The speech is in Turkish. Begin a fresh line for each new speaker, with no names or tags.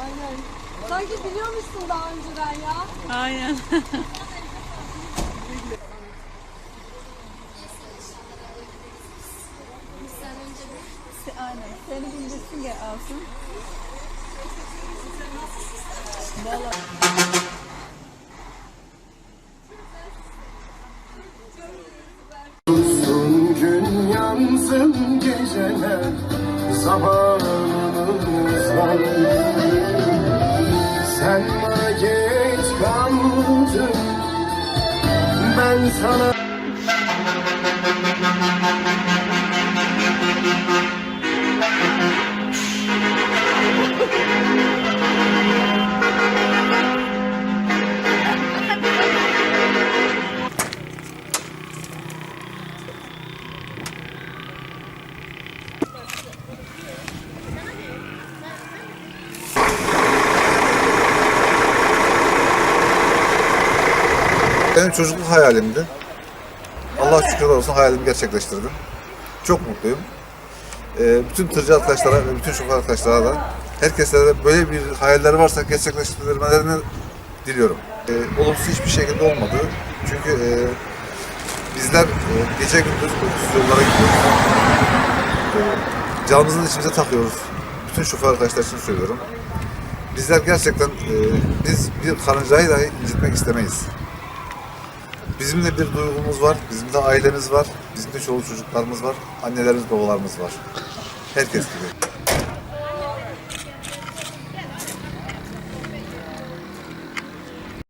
Aynen. Sanki biliyormuşsun daha önceden ya.
Aynen. Aynen. Seni bildirsin gel alsın.
Olsun gün yansın geceler zamanımız var Sen bana geç kaldın. Ben sana
Benim çocukluk hayalimdi. Allah şükürler olsun hayalimi gerçekleştirdim. Çok mutluyum. Ee, bütün tırcı arkadaşlara ve bütün şoför arkadaşlara da herkese de böyle bir hayalleri varsa gerçekleştirmelerini diliyorum. Ee, olumsuz hiçbir şekilde olmadı. Çünkü e, bizler e, gece gündüz uykusuz yollara gidiyoruz. Ee, canımızın içimize takıyoruz. Bütün şoför arkadaşlar için söylüyorum. Bizler gerçekten e, biz bir karıncayı dahi incitmek istemeyiz. Bizim de bir duygumuz var, bizim de ailemiz var, bizim de çoluk çocuklarımız var, annelerimiz babalarımız var. Herkes gibi.